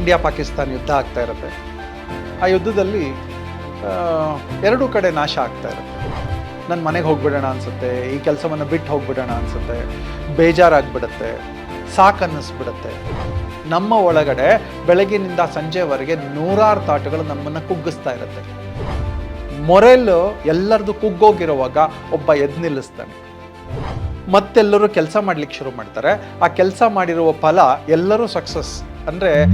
India Pakistan ಯುದ್ಧ ಆಗ್ತಾ ಇರುತ್ತೆ. ಆ ಯುದ್ಧದಲ್ಲಿ ಎರಡೂ ಕಡೆ ನಾಶ ಆಗ್ತಾ ಇರುತ್ತೆ. ನನ್ನ ಮನೆಗೆ ಹೋಗ್ಬಿಡೋಣ ಅನಿಸುತ್ತೆ, ಈ ಕೆಲಸವನ್ನು ಬಿಟ್ಟು ಹೋಗ್ಬಿಡೋಣ ಅನಿಸುತ್ತೆ, ಬೇಜಾರಾಗ್ಬಿಡುತ್ತೆ, ಸಾಕು ಅನ್ನಿಸ್ಬಿಡುತ್ತೆ. ನಮ್ಮ ಒಳಗಡೆ ಬೆಳಗಿನಿಂದ ಸಂಜೆವರೆಗೆ ನೂರಾರು ತಾಟುಗಳು ನಮ್ಮನ್ನು ಕುಗ್ಗಿಸ್ತಾ ಇರುತ್ತೆ. ಮೊರೆಲ್ ಎಲ್ಲರದು ಕುಗ್ಗೋಗಿರುವಾಗ ಒಬ್ಬ ಎದ್ದು ನಿಲ್ಲಿಸ್ತಾನೆ. ಮತ್ತೆಲ್ಲರೂ ಕೆಲಸ ಮಾಡ್ಲಿಕ್ಕೆ ಶುರು ಮಾಡ್ತಾರೆ. ಆ ಕೆಲಸ ಮಾಡಿರುವ ಫಲ ಎಲ್ಲರೂ ಸಕ್ಸಸ್ ಅಂದ್ರೆ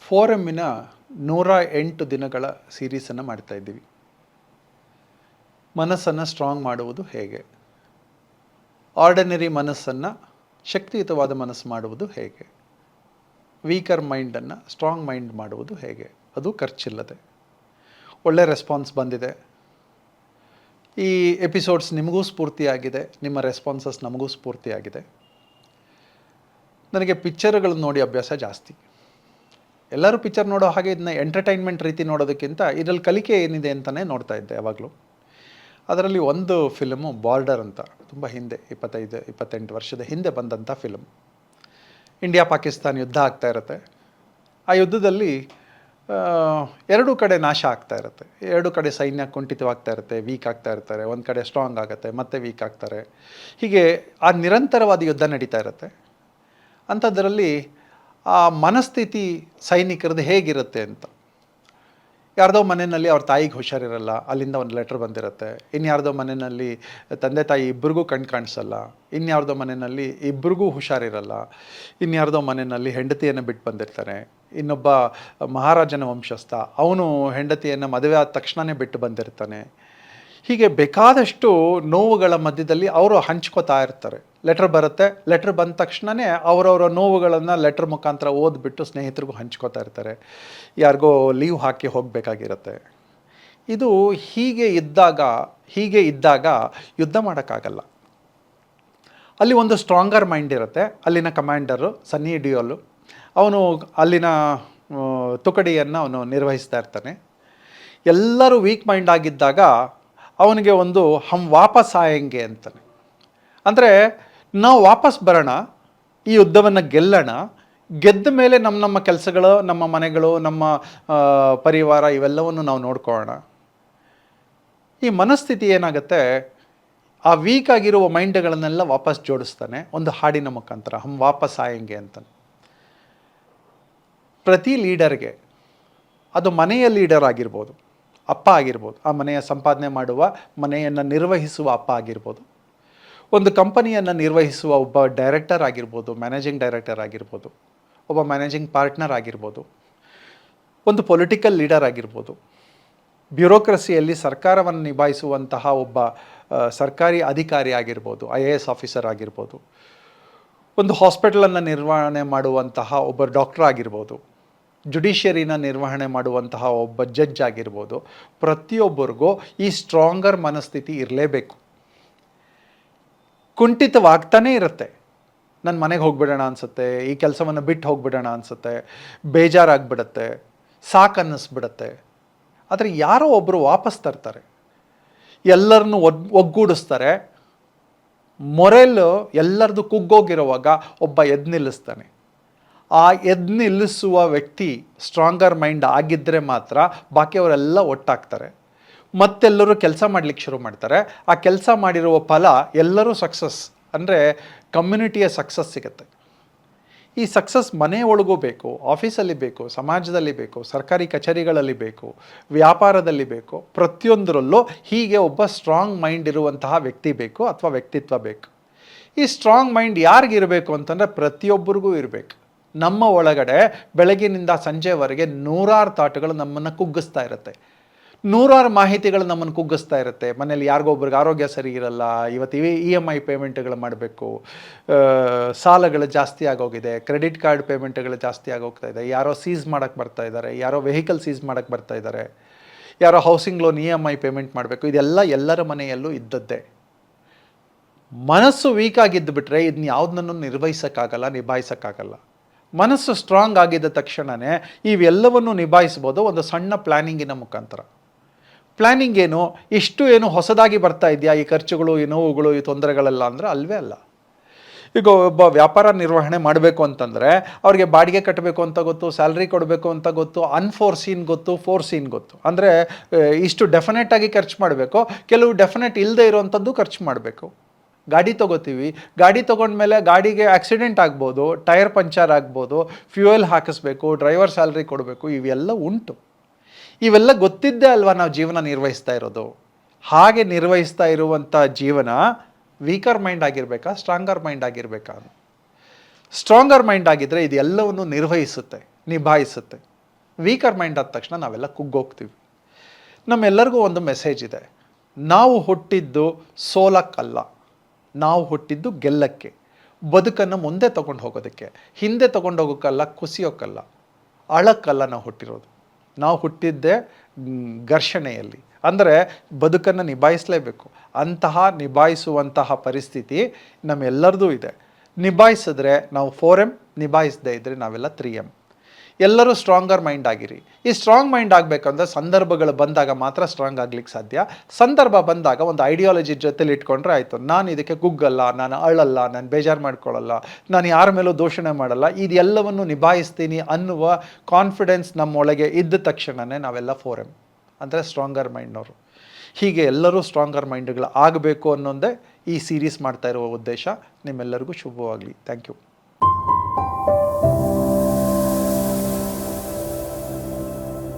ಫೋರಮ್ಮಿನ ನೂರ ಎಂಟು ದಿನಗಳ ಸೀರೀಸನ್ನು ಮಾಡ್ತಾ ಇದ್ದೀವಿ. ಮನಸ್ಸನ್ನು ಸ್ಟ್ರಾಂಗ್ ಮಾಡುವುದು ಹೇಗೆ? ಆರ್ಡಿನರಿ ಮನಸ್ಸನ್ನು, ಶಕ್ತಿಯುತವಾದ ಮನಸ್ಸು ಮಾಡುವುದು ಹೇಗೆ? ವೀಕರ್ ಮೈಂಡನ್ನು ಸ್ಟ್ರಾಂಗ್ ಮೈಂಡ್ ಮಾಡುವುದು ಹೇಗೆ? ಅದು ಖರ್ಚಿಲ್ಲದೆ. ಒಳ್ಳೆ ರೆಸ್ಪಾನ್ಸ್ ಬಂದಿದೆ. ಈ ಎಪಿಸೋಡ್ಸ್ ನಿಮಗೂ ಸ್ಫೂರ್ತಿಯಾಗಿದೆ, ನಿಮ್ಮ ರೆಸ್ಪಾನ್ಸಸ್ ನಮಗೂ ಸ್ಫೂರ್ತಿಯಾಗಿದೆ. ನನಗೆ ಪಿಕ್ಚರ್ಗಳನ್ನು ನೋಡಿ ಅಭ್ಯಾಸ ಜಾಸ್ತಿ. ಎಲ್ಲರೂ ಪಿಕ್ಚರ್ ನೋಡೋ ಹಾಗೆ ಇದನ್ನ ಎಂಟರ್ಟೈನ್ಮೆಂಟ್ ರೀತಿ ನೋಡೋದಕ್ಕಿಂತ ಇದರಲ್ಲಿ ಕಲಿಕೆ ಏನಿದೆ ಅಂತಲೇ ನೋಡ್ತಾ ಇದ್ದೆ ಯಾವಾಗಲೂ. ಅದರಲ್ಲಿ ಒಂದು ಫಿಲಮು ಬಾರ್ಡರ್ ಅಂತ, ತುಂಬ ಹಿಂದೆ, ಇಪ್ಪತ್ತೈದು, ಇಪ್ಪತ್ತೆಂಟು ವರ್ಷದ ಹಿಂದೆ ಬಂದಂಥ ಫಿಲಮ್ ಇಂಡಿಯಾ ಪಾಕಿಸ್ತಾನ ಯುದ್ಧ ಆಗ್ತಾ ಇರುತ್ತೆ. ಆ ಯುದ್ಧದಲ್ಲಿ ಎರಡೂ ಕಡೆ ನಾಶ ಆಗ್ತಾ ಇರುತ್ತೆ. ಎರಡು ಕಡೆ ಸೈನ್ಯ ಕುಂಠಿತವಾಗ್ತಾ ಇರುತ್ತೆ ವೀಕ್ ಆಗ್ತಾ ಇರ್ತಾರೆ, ಒಂದು ಕಡೆ ಸ್ಟ್ರಾಂಗ್ ಆಗುತ್ತೆ, ಮತ್ತೆ ವೀಕ್ ಆಗ್ತಾರೆ. ಹೀಗೆ ಆ ನಿರಂತರವಾದ ಯುದ್ಧ ನಡೀತಾ ಇರುತ್ತೆ. ಅಂಥದ್ರಲ್ಲಿ ಆ ಮನಸ್ಥಿತಿ ಸೈನಿಕರದ್ದು ಹೇಗಿರುತ್ತೆ ಅಂತ. ಯಾರ್ದೋ ಮನೆಯಲ್ಲಿ ಅವ್ರ ತಾಯಿಗೆ ಹುಷಾರಿರಲ್ಲ, ಅಲ್ಲಿಂದ ಒಂದು ಲೆಟ್ರ್ ಬಂದಿರುತ್ತೆ. ಇನ್ಯಾರ್ದೋ ಮನೆಯಲ್ಲಿ ತಂದೆ ತಾಯಿ ಇಬ್ಬರಿಗೂ ಕಣ್ ಕಾಣಿಸಲ್ಲ ಇನ್ಯಾರ್ದೋ ಮನೆಯಲ್ಲಿ ಇಬ್ಬರಿಗೂ ಹುಷಾರಿರಲ್ಲ ಇನ್ಯಾರ್ದೋ ಮನೆಯಲ್ಲಿ ಹೆಂಡತಿಯನ್ನು ಬಿಟ್ಟು ಬಂದಿರ್ತಾನೆ ಇನ್ನೊಬ್ಬ ಮಹಾರಾಜನ ವಂಶಸ್ಥ. ಅವನು ಹೆಂಡತಿಯನ್ನು ಮದುವೆ ಆದ ತಕ್ಷಣವೇ ಬಿಟ್ಟು ಬಂದಿರ್ತಾನೆ. ಹೀಗೆ ಬೇಕಾದಷ್ಟು ನೋವುಗಳ ಮಧ್ಯದಲ್ಲಿ ಅವರು ಹಂಚ್ಕೋತಾ ಇರ್ತಾರೆ. ಲೆಟ್ರ್ ಬರುತ್ತೆ. ಲೆಟ್ರ್ ಬಂದ ತಕ್ಷಣವೇ ಅವರವರ ನೋವುಗಳನ್ನು ಲೆಟ್ರ್ ಮುಖಾಂತರ ಓದ್ಬಿಟ್ಟು ಸ್ನೇಹಿತರಿಗೂ ಹಂಚ್ಕೋತಾ ಇರ್ತಾರೆ. ಯಾರಿಗೋ ಲೀವ್ ಹಾಕಿ ಹೋಗಬೇಕಾಗಿರುತ್ತೆ. ಇದು ಹೀಗೆ ಇದ್ದಾಗ ಹೀಗೆ ಇದ್ದಾಗ ಯುದ್ಧ ಮಾಡೋಕ್ಕಾಗಲ್ಲ. ಅಲ್ಲಿ ಒಂದು ಸ್ಟ್ರಾಂಗರ್ ಮೈಂಡ್ ಇರುತ್ತೆ. ಅಲ್ಲಿನ ಕಮಾಂಡರು ಸನ್ನಿ ಡಿಯೋಲು ಅವನು ಅಲ್ಲಿನ ತುಕಡಿಯನ್ನು ಅವನು ನಿರ್ವಹಿಸ್ತಾ ಇರ್ತಾನೆ. ಎಲ್ಲರೂ ವೀಕ್ ಮೈಂಡ್ ಆಗಿದ್ದಾಗ ಅವನಿಗೆ ಒಂದು, ಹಮ್ ವಾಪಸ್ ಆಯಂಗೆ ಅಂತಾನೆ. ಅಂದರೆ, ನಾವು ವಾಪಸ್ ಬರೋಣ, ಈ ಯುದ್ಧವನ್ನು ಗೆಲ್ಲೋಣ, ಗೆದ್ದ ಮೇಲೆ ನಮ್ಮ ನಮ್ಮ ಕೆಲಸಗಳು, ನಮ್ಮ ಮನೆಗಳು, ನಮ್ಮ ಪರಿವಾರ ಇವೆಲ್ಲವನ್ನು ನಾವು ನೋಡ್ಕೊಳ್ಳೋಣ. ಈ ಮನಸ್ಥಿತಿ ಏನಾಗುತ್ತೆ, ಆ ವೀಕ್ ಆಗಿರುವ ಮೈಂಡ್ಗಳನ್ನೆಲ್ಲ ವಾಪಸ್ ಜೋಡಿಸ್ತಾನೆ, ಒಂದು ಹಾಡಿನ ಮುಖಾಂತರ, ಹಮ್ ವಾಪಸ್ ಆಯಂಗೆ ಅಂತಾನೆ. ಪ್ರತಿ ಲೀಡರ್ಗೆ ಅದು ಮನೆಯ ಲೀಡರ್ ಆಗಿರ್ಬೋದು, ಅಪ್ಪ ಆಗಿರ್ಬೋದು, ಆ ಮನೆಯ ಸಂಪಾದನೆ ಮಾಡುವ, ಮನೆಯನ್ನು ನಿರ್ವಹಿಸುವ ಅಪ್ಪ ಆಗಿರ್ಬೋದು, ಒಂದು ಕಂಪನಿಯನ್ನು ನಿರ್ವಹಿಸುವ ಒಬ್ಬ ಡೈರೆಕ್ಟರ್ ಆಗಿರ್ಬೋದು, ಮ್ಯಾನೇಜಿಂಗ್ ಡೈರೆಕ್ಟರ್ ಆಗಿರ್ಬೋದು, ಒಬ್ಬ ಮ್ಯಾನೇಜಿಂಗ್ ಪಾರ್ಟ್ನರ್ ಆಗಿರ್ಬೋದು, ಒಂದು ಪೊಲಿಟಿಕಲ್ ಲೀಡರ್ ಆಗಿರ್ಬೋದು, ಬ್ಯೂರೋಕ್ರಸಿಯಲ್ಲಿ ಸರ್ಕಾರವನ್ನು ನಿಭಾಯಿಸುವಂತಹ ಒಬ್ಬ ಸರ್ಕಾರಿ ಅಧಿಕಾರಿ ಆಗಿರ್ಬೋದು, ಐ ಎ ಎಸ್ ಆಫೀಸರ್ ಆಗಿರ್ಬೋದು, ಒಂದು ಹಾಸ್ಪಿಟಲನ್ನು ನಿರ್ವಹಣೆ ಮಾಡುವಂತಹ ಒಬ್ಬ ಡಾಕ್ಟರ್ ಆಗಿರ್ಬೋದು ಜುಡಿಷಿಯರಿನ ನಿರ್ವಹಣೆ ಮಾಡುವಂತಹ ಒಬ್ಬ ಜಡ್ಜ್ ಆಗಿರ್ಬೋದು, ಪ್ರತಿಯೊಬ್ಬರಿಗೂ ಈ ಸ್ಟ್ರಾಂಗರ್ ಮನಸ್ಥಿತಿ ಇರಲೇಬೇಕು. ಕುಂಠಿತವಾಗ್ತಾನೇ ಇರುತ್ತೆ. ನನ್ನ ಮನೆಗೆ ಹೋಗ್ಬಿಡೋಣ ಅನಿಸುತ್ತೆ, ಈ ಕೆಲಸವನ್ನು ಬಿಟ್ಟು ಹೋಗ್ಬಿಡೋಣ ಅನಿಸುತ್ತೆ, ಬೇಜಾರಾಗ್ಬಿಡುತ್ತೆ ಸಾಕು ಅನ್ನಿಸ್ಬಿಡುತ್ತೆ ಆದರೆ ಯಾರೋ ಒಬ್ಬರು ವಾಪಸ್ ತರ್ತಾರೆ. ಎಲ್ಲರನ್ನು ಒದ್, ಒಗ್ಗೂಡಿಸ್ತಾರೆ. ಮೊರೆಲ್ ಎಲ್ಲರದು ಕುಗ್ಗೋಗಿರುವಾಗ ಒಬ್ಬ ಎದ್ದು ನಿಲ್ಲಿಸ್ತಾನೆ. ಆ ಎದ್ದು ನಿಲ್ಲಿಸುವ ವ್ಯಕ್ತಿ ಸ್ಟ್ರಾಂಗರ್ ಮೈಂಡ್ ಆಗಿದ್ದರೆ ಮಾತ್ರ ಬಾಕಿಯವರೆಲ್ಲ ಒಟ್ಟಾಗ್ತಾರೆ. ಮತ್ತೆಲ್ಲರೂ ಕೆಲಸ ಮಾಡ್ಲಿಕ್ಕೆ ಶುರು ಮಾಡ್ತಾರೆ. ಆ ಕೆಲಸ ಮಾಡಿರುವ ಫಲ ಎಲ್ಲರೂ ಸಕ್ಸಸ್ ಅಂದರೆ ಕಮ್ಯುನಿಟಿಯ ಸಕ್ಸಸ್ ಸಿಗುತ್ತೆ. ಈ ಸಕ್ಸಸ್ ಮನೆ ಒಳಗೂ ಬೇಕು ಆಫೀಸಲ್ಲಿ ಬೇಕು, ಸಮಾಜದಲ್ಲಿ ಬೇಕು, ಸರ್ಕಾರಿ ಕಚೇರಿಗಳಲ್ಲಿ ಬೇಕು, ವ್ಯಾಪಾರದಲ್ಲಿ ಬೇಕು, ಪ್ರತಿಯೊಂದರಲ್ಲೂ ಹೀಗೆ ಒಬ್ಬ ಸ್ಟ್ರಾಂಗ್ ಮೈಂಡ್ ಇರುವಂತಹ ವ್ಯಕ್ತಿ ಬೇಕು ಅಥವಾ ವ್ಯಕ್ತಿತ್ವ ಬೇಕು. ಈ ಸ್ಟ್ರಾಂಗ್ ಮೈಂಡ್ ಯಾರಿಗಿರಬೇಕು ಅಂತಂದರೆ ಪ್ರತಿಯೊಬ್ಬರಿಗೂ ಇರಬೇಕು. ನಮ್ಮ ಒಳಗಡೆ ಬೆಳಗಿನಿಂದ ಸಂಜೆವರೆಗೆ ನೂರಾರು ತಾಟುಗಳು ನಮ್ಮನ್ನು ಕುಗ್ಗಿಸ್ತಾ ಇರುತ್ತೆ. ನೂರಾರು ಮಾಹಿತಿಗಳು ನಮ್ಮನ್ನು ಕುಗ್ಗಿಸ್ತಾ ಇರುತ್ತೆ. ಮನೇಲಿ ಯಾರಿಗೊಬ್ರಿಗೆ ಆರೋಗ್ಯ ಸರಿ ಇರಲ್ಲ, ಇವತ್ತು ಇ ಎಂ ಐ ಪೇಮೆಂಟ್ಗಳು ಮಾಡಬೇಕು ಸಾಲಗಳು ಜಾಸ್ತಿ ಆಗೋಗಿದೆ ಕ್ರೆಡಿಟ್ ಕಾರ್ಡ್ ಪೇಮೆಂಟ್ಗಳು ಜಾಸ್ತಿ ಆಗೋಗ್ತಾ ಇದೆ, ಯಾರೋ ಸೀಸ್ ಮಾಡೋಕ್ಕೆ ಬರ್ತಾ ಇದ್ದಾರೆ, ಯಾರೋ ವೆಹಿಕಲ್ ಸೀಸ್ ಮಾಡೋಕ್ಕೆ ಬರ್ತಾ ಇದ್ದಾರೆ, ಯಾರೋ housing loan E M I payment ಮಾಡಬೇಕು, ಇದೆಲ್ಲ ಎಲ್ಲರ ಮನೆಯಲ್ಲೂ ಇದ್ದದ್ದೇ. ಮನಸ್ಸು ವೀಕ್ ಬಿಟ್ಟರೆ ಇದನ್ನ ಯಾವುದನ್ನು ನಿರ್ವಹಿಸೋಕ್ಕಾಗಲ್ಲ, ನಿಭಾಯಿಸೋಕ್ಕಾಗಲ್ಲ. ಮನಸ್ಸು ಸ್ಟ್ರಾಂಗ್ ಆಗಿದ್ದ ತಕ್ಷಣವೇ ಇವೆಲ್ಲವನ್ನು ನಿಭಾಯಿಸ್ಬೋದು ಒಂದು ಸಣ್ಣ ಪ್ಲ್ಯಾನಿಂಗಿನ ಮುಖಾಂತರ. ಪ್ಲ್ಯಾನಿಂಗ್ ಏನು? ಇಷ್ಟು ಏನು ಹೊಸದಾಗಿ ಬರ್ತಾ ಇದೆಯಾ? ಈ ಖರ್ಚುಗಳು, ಈ ನೋವುಗಳು, ಈ ತೊಂದರೆಗಳೆಲ್ಲ ಅಂದರೆ ಅಲ್ವೇ ಅಲ್ಲ. ಈಗ ಒಬ್ಬ ವ್ಯಾಪಾರ ನಿರ್ವಹಣೆ ಮಾಡಬೇಕು ಅಂತಂದರೆ ಅವ್ರಿಗೆ ಬಾಡಿಗೆ ಕಟ್ಟಬೇಕು ಅಂತ ಗೊತ್ತು, ಸ್ಯಾಲ್ರಿ ಕೊಡಬೇಕು ಅಂತ ಗೊತ್ತು ಅನ್ಫೋರ್ಸೀನ್ ಗೊತ್ತು ಫೋರ್ಸೀನ್ ಗೊತ್ತು. ಅಂದರೆ ಇಷ್ಟು ಡೆಫಿನೆಟ್ ಆಗಿ ಖರ್ಚು ಮಾಡಬೇಕು, ಕೆಲವು ಡೆಫಿನೆಟ್ ಇಲ್ಲದೆ ಇರೋವಂಥದ್ದು ಖರ್ಚು ಮಾಡಬೇಕು. ಗಾಡಿ ತೊಗೋತೀವಿ. ಗಾಡಿ ತೊಗೊಂಡ್ಮೇಲೆ ಗಾಡಿಗೆ ಆಕ್ಸಿಡೆಂಟ್ ಆಗ್ಬೋದು, ಟೈರ್ ಪಂಚರ್ ಆಗ್ಬೋದು ಫ್ಯೂಯಲ್ ಹಾಕಿಸ್ಬೇಕು ಡ್ರೈವರ್ ಸ್ಯಾಲ್ರಿ ಕೊಡಬೇಕು, ಇವೆಲ್ಲ ಉಂಟು. ಇವೆಲ್ಲ ಗೊತ್ತಿದ್ದೇ ಅಲ್ವಾ ನಾವು ಜೀವನ ನಿರ್ವಹಿಸ್ತಾ ಇರೋದು? ಹಾಗೆ ನಿರ್ವಹಿಸ್ತಾ ಇರುವಂಥ ಜೀವನ ವೀಕರ್ ಮೈಂಡ್ ಆಗಿರಬೇಕಾ ಸ್ಟ್ರಾಂಗರ್ ಮೈಂಡ್ ಆಗಿರಬೇಕಾ? ಸ್ಟ್ರಾಂಗರ್ ಮೈಂಡ್ ಆಗಿದ್ದರೆ ಇದೆಲ್ಲವನ್ನು ನಿರ್ವಹಿಸುತ್ತೆ, ನಿಭಾಯಿಸುತ್ತೆ. ವೀಕರ್ ಮೈಂಡ್ ಆದ ತಕ್ಷಣ ನಾವೆಲ್ಲ ಕುಗ್ಗೋಗ್ತೀವಿ. ನಮ್ಮೆಲ್ಲರಿಗೂ ಒಂದು ಮೆಸೇಜ್ ಇದೆ. ನಾವು ಹುಟ್ಟಿದ್ದು ಸೋಲಕ್ಕಲ್ಲ. ನಾವು ಹುಟ್ಟಿದ್ದು ಗೆಲ್ಲಕ್ಕೆ, ಬದುಕನ್ನು ಮುಂದೆ ತಗೊಂಡು ಹೋಗೋದಕ್ಕೆ, ಹಿಂದೆ ತಗೊಂಡು ಹೋಗೋಕ್ಕಲ್ಲ ಕುಸಿಯೋಕ್ಕಲ್ಲ ಅಳಕ್ಕಲ್ಲ ನಾವು ಹುಟ್ಟಿರೋದು. ನಾವು ಹುಟ್ಟಿದ್ದೆ ಘರ್ಷಣೆಯಲ್ಲಿ. ಅಂದರೆ ಬದುಕನ್ನು ನಿಭಾಯಿಸಲೇಬೇಕು. ಅಂತಹ ನಿಭಾಯಿಸುವಂತಹ ಪರಿಸ್ಥಿತಿ ನಮ್ಮೆಲ್ಲರದೂ ಇದೆ. ನಿಭಾಯಿಸಿದ್ರೆ ನಾವು ಫೋರ್ ಎಂ, ನಿಭಾಯಿಸದೇ ಇದ್ದರೆ ನಾವೆಲ್ಲ ತ್ರೀ ಎಂ. ಎಲ್ಲರೂ ಸ್ಟ್ರಾಂಗರ್ ಮೈಂಡ್ ಆಗಿರಿ. ಈ ಸ್ಟ್ರಾಂಗ್ ಮೈಂಡ್ ಆಗಬೇಕಂದ್ರೆ ಸಂದರ್ಭಗಳು ಬಂದಾಗ ಮಾತ್ರ ಸ್ಟ್ರಾಂಗ್ ಆಗ್ಲಿಕ್ಕೆ ಸಾಧ್ಯ. ಸಂದರ್ಭ ಬಂದಾಗ ಒಂದು ಐಡಿಯಾಲಜಿ ಜೊತೆಲಿ ಇಟ್ಕೊಂಡ್ರೆ ಆಯಿತು. ನಾನು ಇದಕ್ಕೆ ಗುಗ್ಗಲ್ಲ, ನಾನು ಅಳಲ್ಲ, ನಾನು ಬೇಜಾರು ಮಾಡ್ಕೊಳ್ಳಲ್ಲ, ನಾನು ಯಾರ ಮೇಲೂ ದೂಷಣೆ ಮಾಡಲ್ಲ, ಇದೆಲ್ಲವನ್ನು ನಿಭಾಯಿಸ್ತೀನಿ ಅನ್ನುವ ಕಾನ್ಫಿಡೆನ್ಸ್ ನಮ್ಮೊಳಗೆ ಇದ್ದ ತಕ್ಷಣವೇ ನಾವೆಲ್ಲ ಫೋರ್ ಎಂ ಅಂದರೆ ಸ್ಟ್ರಾಂಗರ್ ಮೈಂಡ್ನವರು ಹೀಗೆ ಎಲ್ಲರೂ ಸ್ಟ್ರಾಂಗರ್ ಮೈಂಡ್ಗಳು ಆಗಬೇಕು ಅನ್ನೋದೇ ಈ ಸೀರೀಸ್ ಮಾಡ್ತಾ ಇರುವ ಉದ್ದೇಶ. ನಿಮ್ಮೆಲ್ಲರಿಗೂ ಶುಭವಾಗಲಿ. Thank you